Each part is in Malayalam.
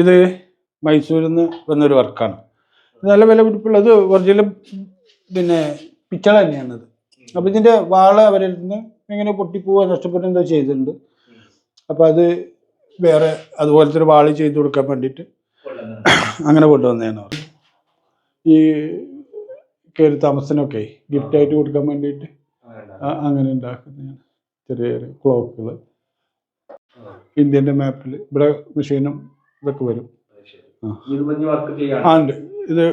ഇത് മൈസൂരിൽ നിന്ന് വന്നൊരു വർക്കാണ്. നല്ല വില പിടിപ്പുള്ള അത് ഒറിജിനൽ പിന്നെ പിച്ചള തന്നെയാണത് അപ്പം ഇതിന്റെ വാൾ അവരിൽ നിന്ന് ഇങ്ങനെ പൊട്ടിപ്പോവുക നഷ്ടപ്പെട്ടു എന്തോ ചെയ്തിട്ടുണ്ട്. അപ്പം അത് വേറെ അതുപോലത്തെ ഒരു വാൾ ചെയ്ത് കൊടുക്കാൻ വേണ്ടിയിട്ട് അങ്ങനെ കൊണ്ടുവന്നതാണ് ഈ കയറി താമസത്തിനൊക്കെ ഗിഫ്റ്റായിട്ട് കൊടുക്കാൻ വേണ്ടിയിട്ട് അങ്ങനെ ഉണ്ടാക്കുന്നതാണ്. ചെറിയ ചെറിയ ക്ലോക്കുകൾ ഇന്ത്യന്റെ മാപ്പിൽ ഇവിടെ മെഷീനും ഇതൊക്കെ വരും. ആ. ഉണ്ട്. ഇത്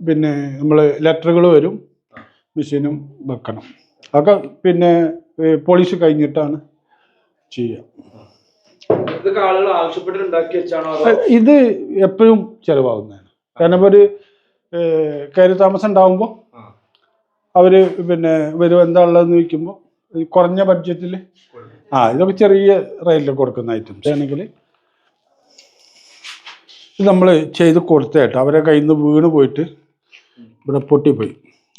പിന്നെ നമ്മൾ ലെറ്ററുകൾ വരും. മെഷീനും വെക്കണം. അതൊക്കെ പിന്നെ പോളിഷ് കഴിഞ്ഞിട്ടാണ് ചെയ്യുക ഇത് എപ്പോഴും ചിലവാകുന്നതാണ്. കാരണം ഒരു കയറി താമസം ഉണ്ടാകുമ്പോൾ അവർ അവർ പിന്നെ വരും. എന്താ ഉള്ളതെന്ന് ചോദിക്കുമ്പോൾ കുറഞ്ഞ ബഡ്ജറ്റിൽ ആ ഇതൊക്കെ ചെറിയ റേറ്റിൽ കൊടുക്കുന്ന ഐറ്റംസ് ആണെങ്കിൽ ഇത് നമ്മൾ ചെയ്ത് കൊടുത്തേട്ടോ അവരെ കയ്യിൽ നിന്ന് വീണ് പോയിട്ട് ഇവിടെ പൊട്ടിപ്പോയി.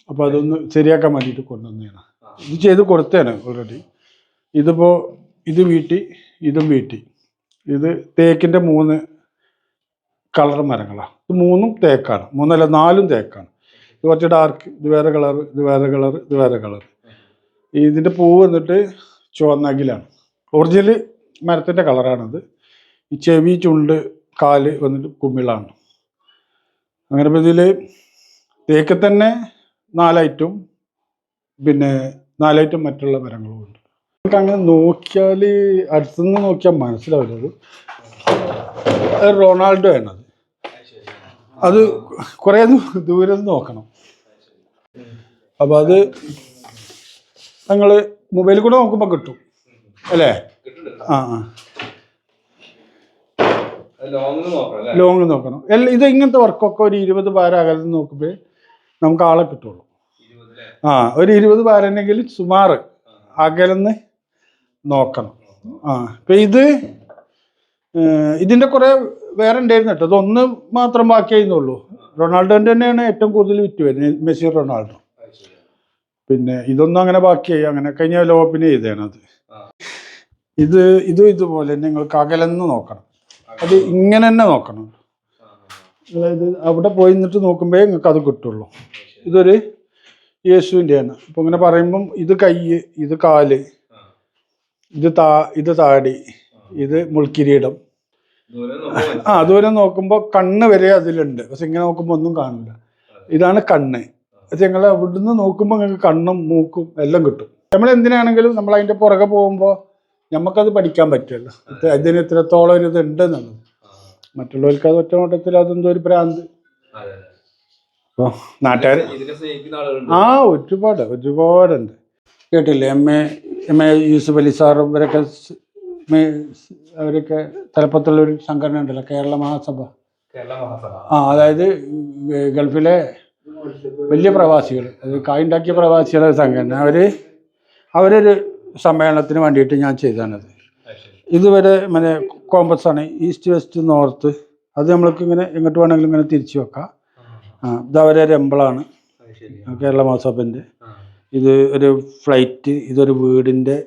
അപ്പോൾ അതൊന്ന് ശരിയാക്കാൻ വേണ്ടിയിട്ട് കൊണ്ടുവന്നതാണ്. ഇത് ചെയ്ത് കൊടുത്തേണ് ഓൾറെഡി ഇതിപ്പോൾ ഇത് വീട്ടി ഇതും വീട്ടി. ഇത് തേക്കിന്റെ മൂന്ന് കളർ മരങ്ങളാണ് ഇത് മൂന്നും തേക്കാണ്. മൂന്നല്ല നാലും തേക്കാണ്. ഇത് കുറച്ച് ഡാർക്ക് ഇത് വേറെ കളർ ഇത് വേറെ കളർ ഇത് വേറെ കളർ ഇതിന്റെ പൂവ് വന്നിട്ട് ചുവന്നകിലാണ് ഒറിജിനൽ മരത്തിന്റെ കളറാണിത്. ഈ ചെവി ചുണ്ട് കാൽ വന്നിട്ട് കുമിളാണ് അങ്ങനെ ഇതിൽ തേക്ക് തന്നെ നാലൈറ്റും പിന്നെ നാലൈറ്റും മറ്റുള്ള മരങ്ങളും ഉണ്ട് നമുക്ക് അങ്ങനെ നോക്കിയാൽ അടുത്തുനിന്ന് നോക്കിയാൽ മനസ്സിലാവില്ല റൊണാൾഡോ ആണത്. അത് കുറേ ദൂരം നോക്കണം. അപ്പോൾ അത് ഞങ്ങൾ മൊബൈലിൽ കൂടെ നോക്കുമ്പോൾ കിട്ടും. അല്ലേ? ആ ആ. ലോങ് നോക്കണം ഇത് ഇങ്ങനത്തെ വർക്കൊക്കെ ഒരു ഇരുപത് പാര അകലത്ത് നോക്കുമ്പോൾ നമുക്ക് ആളെ കിട്ടുള്ളൂ. ആ ഒരു ഇരുപത് പാരനെങ്കിൽ സുമാറ് അകലന്ന് നോക്കണം. ആ. ഇപ്പം ഇത് ഇതിന്റെ ഇതിന്റെ കുറേ വേറെ ഉണ്ടായിരുന്നു കേട്ടോ. ഇതൊന്ന് മാത്രം ബാക്കിയായിരുന്നുള്ളൂ. റൊണാൾഡോന്റെ തന്നെയാണ് ഏറ്റവും കൂടുതൽ വിറ്റ് വരുന്നത്. Messi Ronaldo. പിന്നെ ഇതൊന്നും അങ്ങനെ ബാക്കിയായി. അങ്ങനെ കഴിഞ്ഞ ലോപ്പിന് ചെയ്തേണത് അത് ഇത് ഇതും ഇതുപോലെ നിങ്ങൾക്ക് അകലന്ന് നോക്കണം. അത് ഇങ്ങനെ തന്നെ നോക്കണം. അതായത് അവിടെ പോയി നിന്നിട്ട് നോക്കുമ്പോഴേ നിങ്ങൾക്ക് അത് കിട്ടുള്ളൂ. ഇതൊരു യേശുവിന്റെയാണ് അപ്പോൾ ഇങ്ങനെ പറയുമ്പം ഇത് കൈ ഇത് കാൽ ഇത് താ ഇത് താടി ഇത് മുൾക്കിരീടം. ആ ദൂരം നോക്കുമ്പോൾ കണ്ണ് വരെ അതിലുണ്ട്. പക്ഷെ ഇങ്ങനെ നോക്കുമ്പോൾ ഒന്നും കാണില്ല ഇതാണ് കണ്ണ്. പക്ഷെ ഞങ്ങൾ അവിടുന്ന് നോക്കുമ്പോൾ നിങ്ങൾക്ക് കണ്ണും മൂക്കും എല്ലാം കിട്ടും. നമ്മൾ എന്തിനാണെങ്കിലും നമ്മൾ അതിന്റെ പുറകെ പോകുമ്പോൾ നമുക്കത് പഠിക്കാൻ പറ്റുമല്ലോ അതിന് ഇത്രത്തോളം ഒരു ഇത് ഉണ്ട് എന്നുള്ളത്. മറ്റുള്ളവർക്ക് അത് ഒറ്റ നോട്ടത്തിൽ അതെന്തോ ഒരു ഭ്രാന്ത്. അപ്പോൾ നാട്ടുകാർ ആ ഒരുപാട് ഒരുപാടുണ്ട്. കേട്ടില്ലേ? M A M A Yusuf Ali സാറും ഇവരൊക്കെ അവരൊക്കെ തലപ്പത്തുള്ള ഒരു സംഘടന ഉണ്ടല്ലോ കേരള മഹാസഭ. ആ അതായത് ഗൾഫിലെ വലിയ പ്രവാസികൾ അത് കായുണ്ടാക്കിയ പ്രവാസികളുടെ സംഘടന. അവർ അവരൊരു സമ്മേളനത്തിന് വേണ്ടിയിട്ട് ഞാൻ ചെയ്തതാണത്. ഇതുവരെ മറ്റേ കോമ്പസ് ആണ് ഈസ്റ്റ് വെസ്റ്റ് നോർത്ത് അത് നമ്മൾക്ക് ഇങ്ങനെ എങ്ങോട്ട് വേണമെങ്കിലും ഇങ്ങനെ തിരിച്ചു വെക്കാം. ആ, ആ ഇത് അവരെ ഒരു എമ്പിളാണ് അത് ശരി. കേരള മഹാസഭന്റെ ഇത് ഒരു ഫ്ലൈറ്റ് ഇതൊരു വീടിന്റെ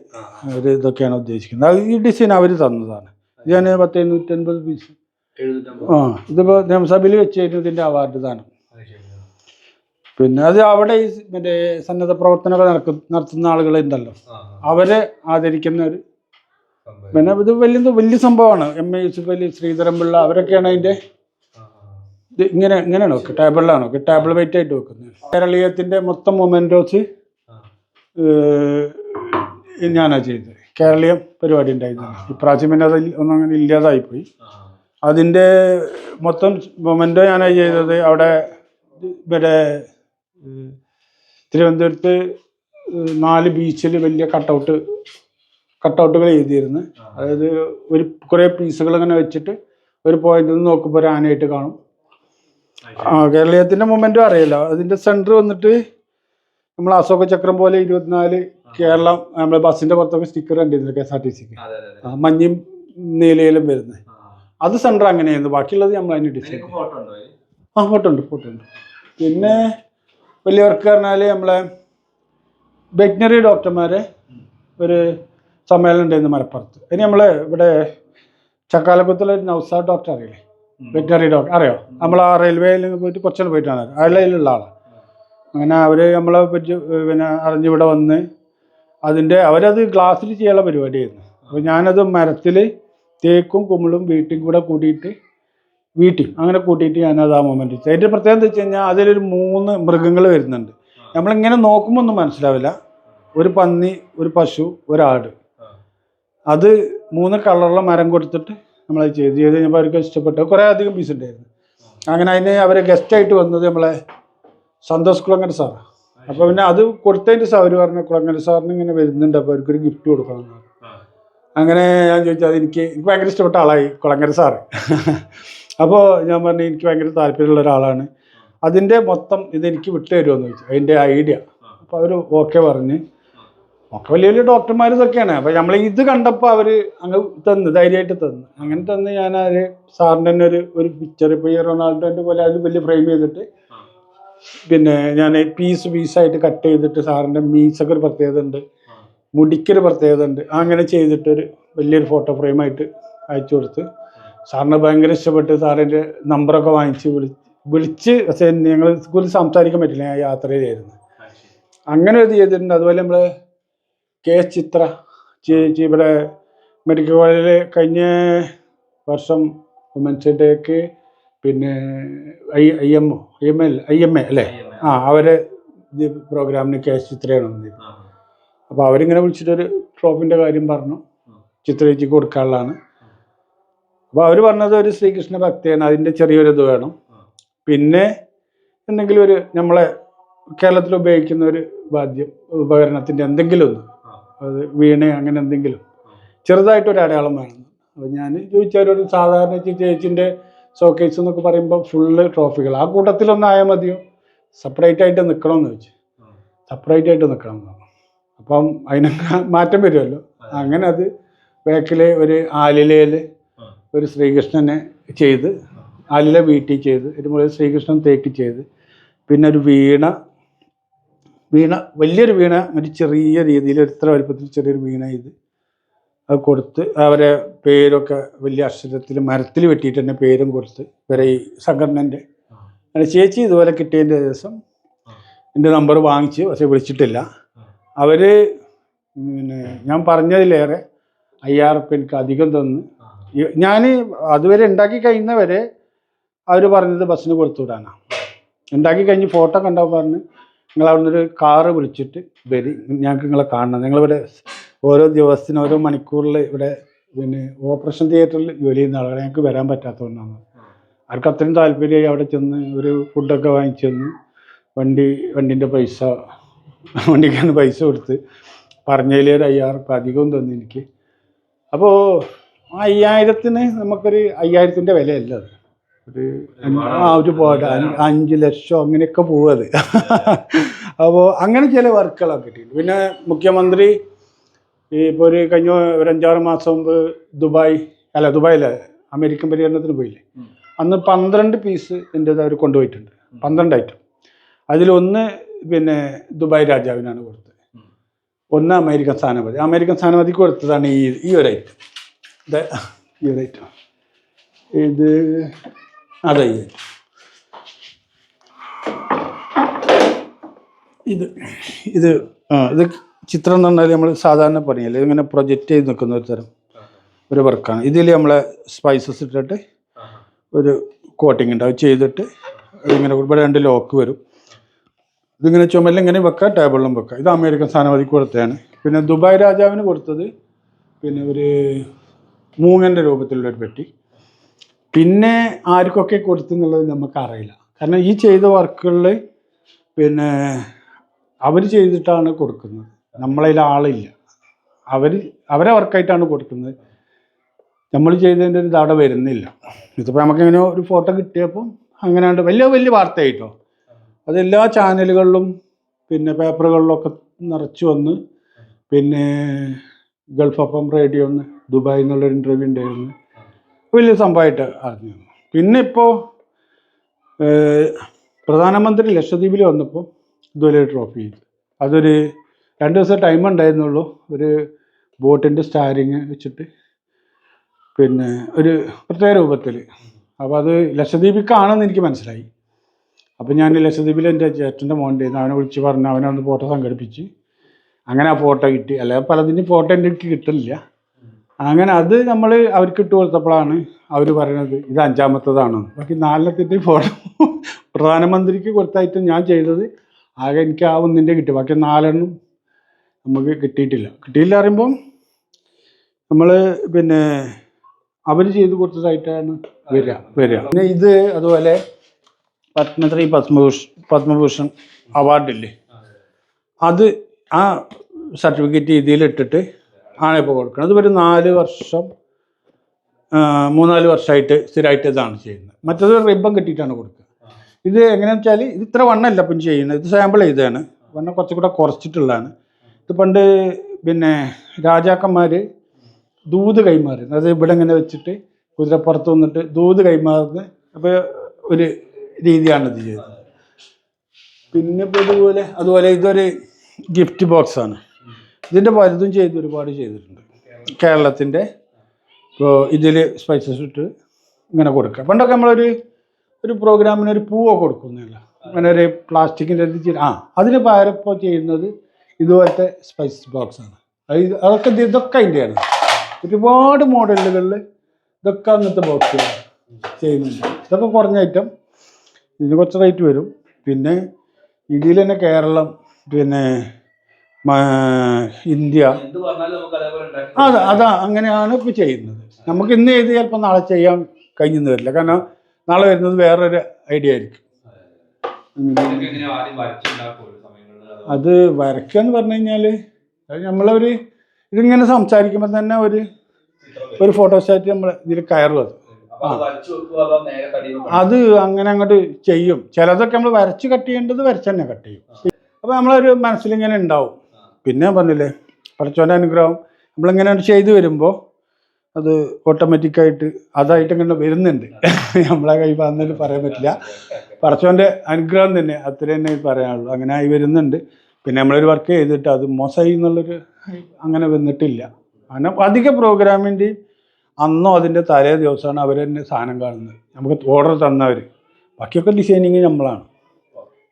ഒരു ഇതൊക്കെയാണ് ഉദ്ദേശിക്കുന്നത്. അത് ഈ ഡിസൈൻ അവർ തന്നതാണ്. ഇത് ഞാൻ പത്ത് എണ്ണൂറ്റൻപത് പീസ്. ആ ഇതിപ്പോൾ നിയമസഭയിൽ വെച്ച് കഴിഞ്ഞാൽ ഇതിന്റെ അവാർഡ് ശരി. പിന്നെ അത് അവിടെ ഈ മറ്റേ സന്നദ്ധ പ്രവർത്തനങ്ങൾ നടക്കും നടത്തുന്ന ആളുകളുണ്ടല്ലോ. ആ, ആ, അവരെ ആദരിക്കുന്ന ഒരു. പിന്നെ ഇത് വലിയ വലിയ സംഭവമാണ്. എം എ യൂസുഫ് അലി ശ്രീധരൻപിള്ള അവരൊക്കെയാണ് അതിന്റെ ഇങ്ങനെ ഇങ്ങനെയാണ്? ടേബിളിലാണോ? ടേബിൾ വെയിറ്റ് ആയിട്ട് വെക്കുന്നത്. കേരളീയത്തിന്റെ മൊത്തം മൊമെന്റോസ്. ഞാനാണ് ചെയ്തത്. കേരളീയം പരിപാടി ഉണ്ടായിരുന്നു ഇപ്രാവശ്യം പിന്നെ അത് ഒന്നും അങ്ങനെ ഇല്ലാതായിപ്പോയി. അതിന്റെ മൊത്തം മൊമെന്റോ ഞാനാണ് ചെയ്തത്. അവിടെ ഇവിടെ തിരുവനന്തപുരത്ത് നാല് ബീച്ചിൽ വലിയ കട്ടൗട്ട് കട്ടൗട്ടുകൾ എഴുതിയിരുന്നു. അതായത് ഒരു കുറേ പീസുകൾ ഇങ്ങനെ വെച്ചിട്ട് ഒരു പോയിന്റിൽ നിന്ന് നോക്കുമ്പോൾ ഒരു ആനയായിട്ട് കാണും. ആ കേരളീയത്തിന്റെ മൊമെന്റും അറിയില്ല. അതിന്റെ സെന്റർ വന്നിട്ട് നമ്മൾ അശോക ചക്രം പോലെ ഇരുപത്തിനാല് കേരളം നമ്മളെ ബസ്സിന്റെ പുറത്തൊക്കെ സ്റ്റിക്കർ കണ്ടിരുന്നു കെ എസ് ആർ ടി സിക്ക്? മഞ്ഞയും നീലയിലും വരുന്നത് അത് സെന്റർ അങ്ങനെയായിരുന്നു. ബാക്കിയുള്ളത് നമ്മൾ അതിന് ഡിസൈൻ? ആ ഫോട്ടോ ഉണ്ട് ഫോട്ടോ ഉണ്ട്. പിന്നെ വലിയ വർക്ക് പറഞ്ഞാൽ നമ്മളെ വെറ്റിനറി ഡോക്ടർമാരെ ഒരു സമ്മേളനം ഉണ്ടായിരുന്നു മലപ്പുറത്ത്. ഇനി നമ്മൾ ഇവിടെ ചക്കാലക്കുത്തുള്ള ഒരു നൗസാർ ഡോക്ടർ അറിയില്ലേ? വെറ്റിനറി ഡോക്ടർ അറിയോ? നമ്മൾ ആ റെയിൽവേയിൽ പോയിട്ട് കുറച്ചുകൂടെ പോയിട്ടാണ് അതിലുള്ള ആളാണ് അങ്ങനെ അവർ നമ്മളെ പറ്റി പിന്നെ അറിഞ്ഞിവിടെ വന്ന് അതിന്റെ അവരത് ഗ്ലാസ്സിൽ ചെയ്യാനുള്ള പരിപാടിയായിരുന്നു. അപ്പോൾ ഞാനത് മരത്തിൽ തേക്കും കുമിളും വീട്ടിൽ കൂടെ കൂട്ടിയിട്ട് വീട്ടിൽ അങ്ങനെ കൂട്ടിയിട്ട് ഞാനത് ആ മൊമെന്റ് വെച്ചു അതിന്റെ പ്രത്യേകത എന്താ വെച്ച് കഴിഞ്ഞാൽ അതിലൊരു മൂന്ന് മൃഗങ്ങൾ വരുന്നുണ്ട്. നമ്മളിങ്ങനെ നോക്കുമ്പോൾ ഒന്നും മനസ്സിലാവില്ല. ഒരു പന്നി ഒരു പശു ഒരാട് അത് മൂന്ന് കളറുള്ള മരം കൊടുത്തിട്ട് നമ്മളത് ചെയ്ത്. ചെയ്ത് കഴിഞ്ഞപ്പോൾ അവർക്ക് ഇഷ്ടപ്പെട്ടു. കുറേ അധികം പീസ് ഉണ്ടായിരുന്നു. അങ്ങനെ അതിന് അവരെ ഗസ്റ്റായിട്ട് വന്നത് നമ്മളെ സന്തോഷ് കുളങ്ങര സാറാണ് അപ്പോൾ പിന്നെ അത് കൊടുത്തതിന്റെ സാർ പറഞ്ഞു കുളങ്ങര സാറിന് ഇങ്ങനെ വരുന്നുണ്ട്. അപ്പോൾ അവർക്കൊരു ഗിഫ്റ്റ് കൊടുക്കണം അങ്ങനെ ഞാൻ ചോദിച്ചാൽ അത് എനിക്ക് എനിക്ക് ഭയങ്കര ഇഷ്ടപ്പെട്ട ആളായി കുളങ്ങര സാറ് അപ്പോൾ ഞാൻ പറഞ്ഞു എനിക്ക് ഭയങ്കര താല്പര്യമുള്ള ഒരാളാണ്. അതിന്റെ മൊത്തം ഇതെനിക്ക് വിട്ടു തരുമെന്ന് ചോദിച്ചു. അതിന്റെ ഐഡിയ. അപ്പോൾ അവർ ഓക്കെ പറഞ്ഞ്. ഒക്കെ വലിയ വലിയ ഡോക്ടർമാർ ഇതൊക്കെയാണ്. അപ്പോൾ നമ്മൾ ഇത് കണ്ടപ്പോൾ അവർ അങ്ങ് തന്നു ധൈര്യമായിട്ട് തന്നു. അങ്ങനെ തന്ന് ഞാൻ അവർ സാറിന്റെ തന്നെ ഒരു ഒരു പിക്ചർ ഇപ്പോൾ ഈ റൊണാൾഡോന്റെ പോലെ അത് വലിയ ഫ്രെയിം ചെയ്തിട്ട് പിന്നെ ഞാൻ പീസ് പീസായിട്ട് കട്ട് ചെയ്തിട്ട് സാറിന്റെ മീസൊക്കെ ഒരു പ്രത്യേകത ഉണ്ട്. മുടിക്കൊരു പ്രത്യേകത ഉണ്ട്. അങ്ങനെ ചെയ്തിട്ടൊരു വലിയൊരു ഫോട്ടോ ഫ്രെയിമായിട്ട് അയച്ചു കൊടുത്ത്. സാറിന് ഭയങ്കര ഇഷ്ടപ്പെട്ട് സാറിന്റെ നമ്പറൊക്കെ വാങ്ങിച്ച് വിളി വിളിച്ച് പക്ഷേ ഞങ്ങൾ സ്കൂളിൽ സംസാരിക്കാൻ പറ്റില്ല ഞാൻ യാത്രയിലായിരുന്നു അങ്ങനെ ഒരു ചെയ്തിട്ടുണ്ട്. അതുപോലെ നമ്മൾ കെ എസ് ചിത്ര ചേച്ചി ഇവിടെ മെഡിക്കൽ കോളേജിൽ കഴിഞ്ഞ വർഷം വുമൻസ് ഡേക്ക് പിന്നെ I I M O I M L I M A അല്ലേ? ആ അവരെ പ്രോഗ്രാമിന് കെ എസ് ചിത്രയാണ് വന്നിരുന്നത് അപ്പോൾ അവരിങ്ങനെ വിളിച്ചിട്ടൊരു ട്രോഫിന്റെ കാര്യം പറഞ്ഞു. ചിത്ര ചേച്ചിക്ക് കൊടുക്കാനുള്ളതാണ്. അപ്പോൾ അവർ പറഞ്ഞത് ഒരു ശ്രീകൃഷ്ണ ഭക്തിയാണ് അതിന്റെ ചെറിയൊരു ഇത് വേണം. പിന്നെ എന്തെങ്കിലും ഒരു നമ്മളെ കേരളത്തിൽ ഉപയോഗിക്കുന്ന ഒരു വാദ്യം ഉപകരണത്തിന്റെ എന്തെങ്കിലും ഒന്ന്. അത് വീണ അങ്ങനെ എന്തെങ്കിലും. ചെറുതായിട്ടൊരു അടയാളം വേണം. അപ്പോൾ ഞാൻ ചോദിച്ചവരോട് സാധാരണ ചേച്ചിന്റെ ചേച്ചിന്റെ ഷോക്കേസ് എന്നൊക്കെ പറയുമ്പോൾ ഫുള്ള് ട്രോഫികൾ ആ കൂട്ടത്തിലൊന്നായാൽ മതിയോ? സെപ്പറേറ്റ് ആയിട്ട് നിൽക്കണമെന്ന് ചോദിച്ചു. സെപ്പറേറ്റ് ആയിട്ട് നിൽക്കണം എന്ന് അപ്പം അതിനൊക്കെ മാറ്റം വരുമല്ലോ. അങ്ങനെ അത് ബാക്കിലെ ഒരു ആലിലയിൽ ഒരു ശ്രീകൃഷ്ണനെ ചെയ്ത് അല്ല വീട്ടിൽ ചെയ്ത് ഇതുപോലെ ശ്രീകൃഷ്ണൻ തേക്ക് ചെയ്ത്. പിന്നെ ഒരു വീണ വീണ വലിയൊരു വീണ ഒരു ചെറിയ രീതിയിൽ ഇത്ര വലുപ്പത്തിൽ ചെറിയൊരു വീണ ഇത് അത് കൊടുത്ത് അവരെ പേരൊക്കെ വലിയ അക്ഷരത്തിൽ മരത്തിൽ വെട്ടിയിട്ട് തന്നെ പേരും കൊടുത്ത് ഇവരെ ഈ സംഘടനന്റെ ചേച്ചി ഇതുപോലെ കിട്ടിയതിന്റെ ദിവസം എന്റെ നമ്പർ വാങ്ങിച്ച് പക്ഷെ വിളിച്ചിട്ടില്ല. അവർ പിന്നെ ഞാൻ പറഞ്ഞതിലേറെ അയ്യായിരം ഉറുപ്പ്യ എനിക്ക് അധികം തന്ന്. ഞാൻ അതുവരെ ഉണ്ടാക്കി കഴിയുന്നവരെ അവർ പറഞ്ഞത് ബസ്സിന് കൊടുത്തു വിടാനാണ് ഉണ്ടാക്കി കഴിഞ്ഞ് ഫോട്ടോ കണ്ടപ്പോൾ പറഞ്ഞ് നിങ്ങൾ അവിടുന്ന് ഒരു കാറ് വിളിച്ചിട്ട് വരി. ഞങ്ങൾക്ക് നിങ്ങളെ കാണണം. നിങ്ങളിവിടെ ഓരോ ദിവസത്തിന് ഓരോ മണിക്കൂറിൽ ഇവിടെ പിന്നെ ഓപ്പറേഷൻ തിയേറ്ററിൽ ജോലി ചെയ്യുന്ന ആളുകളെ ഞങ്ങൾക്ക് വരാൻ പറ്റാത്തതുകൊണ്ടാണ്. അവർക്ക് അത്രയും താല്പര്യമായി അവിടെ ചെന്ന് ഒരു ഫുഡൊക്കെ വാങ്ങിച്ചു തന്ന് വണ്ടി വണ്ടിന്റെ പൈസ വണ്ടിക്കാണ് പൈസ കൊടുത്ത് പറഞ്ഞതിൽ ഒരു അധികം തന്നു എനിക്ക്. അപ്പോൾ ആ അയ്യായിരത്തിന് നമുക്കൊരു അയ്യായിരത്തിന്റെ വിലയല്ല അത്. ഒരു ആ ഒരു പോട്ടെ അഞ്ച് ലക്ഷം അങ്ങനെയൊക്കെ പോവത് അപ്പോ അപ്പോൾ അങ്ങനെ ചില വർക്കുകളൊക്കെ കിട്ടിയിട്ടുണ്ട്. പിന്നെ മുഖ്യമന്ത്രി ഇപ്പോൾ ഒരു കഴിഞ്ഞ ഒരു അഞ്ചാറ് മാസം മുമ്പ് ദുബായ് അല്ല ദുബായിലെ അമേരിക്കൻ പര്യടനത്തിന് പോയില്ലേ? അന്ന് പന്ത്രണ്ട് പീസ് എന്റെ അവർ കൊണ്ടുപോയിട്ടുണ്ട്. പന്ത്രണ്ട് ഐറ്റം. അതിലൊന്ന് പിന്നെ ദുബായ് രാജാവിനാണ് കൊടുത്തത്. ഒന്ന് അമേരിക്കൻ സ്ഥാനപതി. അമേരിക്കൻ സ്ഥാനപതിക്ക് കൊടുത്തതാണ് ഈ ഈ ഒരു ഐറ്റം. ഇത് അതെ ഇത്. ഇത് ആ ഇത് ചിത്രം എന്ന് പറഞ്ഞാൽ നമ്മൾ സാധാരണ പണിയല്ലേ? ഇങ്ങനെ പ്രൊജക്റ്റ് ചെയ്ത് നിൽക്കുന്ന ഒരു തരം ഒരു വർക്കാണ്. ഇതിൽ നമ്മളെ സ്പൈസസ് ഇട്ടിട്ട് ഒരു കോട്ടിങ് ഉണ്ട്. അത് ചെയ്തിട്ട് ഇങ്ങനെ ഇവിടെ രണ്ട് ലോക്ക് വരും. ഇതിങ്ങനെ ചുമലിൽ ഇങ്ങനെ വെക്കാം ടേബിളിലും വെക്കാം. ഇത് അമേരിക്കൻ സ്ഥാനപതിക്ക് കൊടുത്തതാണ്. പിന്നെ ദുബായ് രാജാവിന് കൊടുത്തത് പിന്നെ ഒരു മൂങ്ങന്റെ രൂപത്തിലുള്ള ഒരു പെട്ടി. പിന്നെ ആർക്കൊക്കെ കൊടുത്തു എന്നുള്ളത് നമുക്കറിയില്ല. കാരണം ഈ ചെയ്ത വർക്കുകളിൽ പിന്നെ അവർ ചെയ്തിട്ടാണ് കൊടുക്കുന്നത്. നമ്മളതിൽ ആളില്ല. അവർ അവരെ വർക്കായിട്ടാണ് കൊടുക്കുന്നത്. നമ്മൾ ചെയ്തതിന്റെ ഒരു ഇതവിടെ വരുന്നില്ല. ഇതിപ്പോൾ നമുക്കിങ്ങനെ ഒരു ഫോട്ടോ കിട്ടിയപ്പോൾ അങ്ങനെയാണ്ട് വലിയ വലിയ വാർത്തയായിട്ടോ. അതെല്ലാ ചാനലുകളിലും പിന്നെ പേപ്പറുകളിലൊക്കെ നിറച്ചു വന്ന് പിന്നെ ഗൾഫ് എം റേഡിയോ ഒന്ന് ദുബായിൽ നിന്നുള്ളൊരു ഇന്റർവ്യൂ ഉണ്ടായിരുന്നു. വലിയ സംഭവമായിട്ട് അറിഞ്ഞു. പിന്നെ ഇപ്പോൾ പ്രധാനമന്ത്രി ലക്ഷദ്വീപിൽ വന്നപ്പോൾ ഇതുപോലെ ട്രോഫി അതൊരു രണ്ട് ദിവസം ടൈം ഉണ്ടായിരുന്നുള്ളൂ. ഒരു ബോട്ടിന്റെ സ്റ്റാരിങ് വെച്ചിട്ട്. പിന്നെ ഒരു പ്രത്യേക രൂപത്തിൽ അപ്പോൾ അത് ലക്ഷദ്വീപിക്കാണെന്ന് എനിക്ക് മനസ്സിലായി. അപ്പോൾ ഞാൻ ലക്ഷദ്വീപിൽ എന്റെ ചേട്ടന്റെ മോന്റെ അവനെ വിളിച്ച് പറഞ്ഞ് അവനെ ഒന്ന് ഫോട്ടോ സംഘടിപ്പിച്ച് അങ്ങനെ ആ ഫോട്ടോ കിട്ടി. അല്ലാതെ പലതിന്റെ ഫോട്ടോ എന്റെ അടുത്ത് കിട്ടില്ല അങ്ങനെ അത് നമ്മൾ അവർക്ക് ഇട്ട് കൊടുത്തപ്പോഴാണ് അവർ പറയുന്നത് ഇത് അഞ്ചാമത്തതാണ്. ബാക്കി നാലിനത്തിന്റെ ഫോട്ടോ പ്രധാനമന്ത്രിക്ക് കൊടുത്തായിട്ട് ഞാൻ ചെയ്തത്. ആകെ എനിക്ക് ആ ഒന്നിന്റെ കിട്ടി. ബാക്കി നാലെണ്ണം നമുക്ക് കിട്ടിയിട്ടില്ല. കിട്ടിയില്ല പറയുമ്പം നമ്മൾ പിന്നെ അവർ ചെയ്ത് കൊടുത്തതായിട്ടാണ് വരിക വരിക. പിന്നെ ഇത് അതുപോലെ പത്മശ്രീ പത്മഭൂഷ് പത്മഭൂഷൺ അവാർഡില്ലേ? അത് ആ സർട്ടിഫിക്കറ്റ് ഇതിലിട്ടിട്ട് ആണ് ഇപ്പോൾ കൊടുക്കുന്നത്. ഒരു നാല് വർഷം മൂന്നാൽ വർഷമായിട്ട് സ്ഥിരമായിട്ട് ഇതാണ് ചെയ്യുന്നത്. മറ്റത് റിബൺ കെട്ടിയിട്ടാണ് കൊടുക്കുക. ഇത് എങ്ങനെയാണെന്ന് വെച്ചാൽ ഇത് ഇത്ര വണ്ണമല്ല ഇപ്പം ചെയ്യുന്നത്. ഇത് സാമ്പിൾ ചെയ്തതാണ്. വണ്ണം കുറച്ചും കൂടെ കുറച്ചിട്ടുള്ളതാണ്. ഇത് പണ്ട് പിന്നെ രാജാക്കന്മാർ ദൂത് കൈമാറി അത് ഇവിടെ ഇങ്ങനെ വെച്ചിട്ട് കുതിരപ്പുറത്ത് വന്നിട്ട് ദൂത് കൈമാറുന്ന അപ്പോൾ ഒരു രീതിയാണ് ഇത് ചെയ്തത്. പിന്നെ ഇപ്പോൾ ഇതുപോലെ അതുപോലെ ഇതൊരു ഗിഫ്റ്റ് ബോക്സ് ആണ് ഇതിന്റെ പലതും ചെയ്ത് ഒരുപാട് ചെയ്തിട്ടുണ്ട്. കേരളത്തിന്റെ ഇപ്പോൾ ഇതിൽ സ്പൈസസ് ഇട്ട് ഇങ്ങനെ കൊടുക്കുക. പണ്ടൊക്കെ നമ്മളൊരു ഒരു പ്രോഗ്രാമിന് ഒരു പൂവൊക്കെ കൊടുക്കുന്നില്ല അങ്ങനെ ഒരു പ്ലാസ്റ്റിക്കിന്റെ ആ അതിന് പകരം ഇപ്പോൾ ചെയ്യുന്നത് ഇതുപോലത്തെ സ്പൈസസ് ബോക്സാണ് അത് അതൊക്കെ ഇത് ഇതൊക്കെ അതിന്റെയാണ് ഒരുപാട് മോഡലുകളിൽ ഇതൊക്കെ അങ്ങനത്തെ ബോക്സുകൾ ചെയ്യുന്നുണ്ട്. ഇതൊക്കെ കുറഞ്ഞ ഐറ്റം ഇതിന് കുറച്ച് റേറ്റ് വരും. പിന്നെ ഇതിൽ തന്നെ കേരളം പിന്നെ ഇന്ത്യ. അത് അതാ അങ്ങനെയാണ് ഇപ്പോൾ ചെയ്യുന്നത്. നമുക്ക് ഇന്ന് ചെയ്ത് ചിലപ്പോൾ നാളെ ചെയ്യാൻ കഴിഞ്ഞെന്ന് വരില്ല. കാരണം നാളെ വരുന്നത് വേറൊരു ഐഡിയ ആയിരിക്കും. അത്? വരയ്ക്കുക എന്ന് പറഞ്ഞു കഴിഞ്ഞാൽ നമ്മളൊരു ഇതിങ്ങനെ സംസാരിക്കുമ്പോൾ തന്നെ ഒരു ഒരു ഫോട്ടോസ്റ്റാറ്റ് നമ്മൾ ഇതിൽ കയറും അത്. അത് അങ്ങനെ അങ്ങോട്ട് ചെയ്യും. ചിലതൊക്കെ നമ്മൾ വരച്ച് കട്ട് ചെയ്യേണ്ടത് വരച്ച് തന്നെ കട്ട് ചെയ്യും. അപ്പോൾ നമ്മളൊരു മനസ്സിലിങ്ങനെ ഉണ്ടാവും. പിന്നെ പറഞ്ഞില്ലേ പഠിച്ചോന്റെ അനുഗ്രഹം. നമ്മളിങ്ങനെ ചെയ്തു വരുമ്പോൾ അത് ഓട്ടോമാറ്റിക്കായിട്ട് അതായിട്ട് ഇങ്ങനെ വരുന്നുണ്ട്. നമ്മളെ കൈ വന്നിട്ട് പറയാൻ പറ്റില്ല. പറച്ചോന്റെ അനുഗ്രഹം തന്നെ അത്ര തന്നെ പറയാനുള്ളൂ. അങ്ങനെ ആയി വരുന്നുണ്ട്. പിന്നെ നമ്മളൊരു വർക്ക് ചെയ്തിട്ട് അത് മോശമായി എന്നുള്ളൊരു അങ്ങനെ വന്നിട്ടില്ല. അങ്ങനെ അധിക പ്രോഗ്രാമിന്റെയും അന്നോ അതിന്റെ തലേ ദിവസമാണ് അവർ തന്നെ സാധനം കാണുന്നത്. നമുക്ക് ഓർഡർ തന്നവർ ബാക്കിയൊക്കെ ഡിസൈനിങ് നമ്മളാണ്.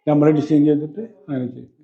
നമ്മൾ ഡിസൈൻ ചെയ്തിട്ട് അങ്ങനെ ചെയ്യും.